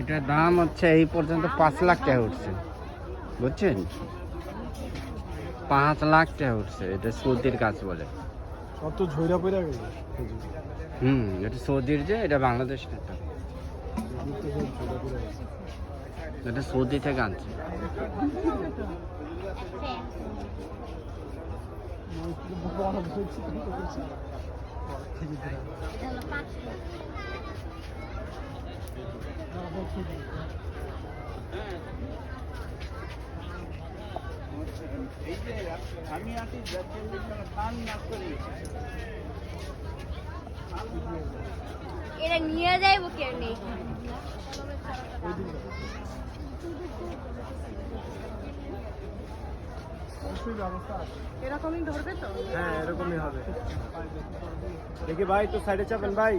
এটার দাম হচ্ছে এই পর্যন্ত পাঁচ লাখ টাকা উঠছে। বুঝছেন? পাঁচ লাখ টাকা উঠছে এটা সৌদির কাজ বলে। সব তো ঝইরা পড়ে গেল হুম এটা সৌদির যে এটা বাংলাদেশ না তো। এটা সৌদি থেকে আনছে। এটা নিয়ে যাইব এরকমই ধরবে তো? হ্যাঁ এরকমই হবে। দেখি ভাই তো সাইডে চাপেন ভাই।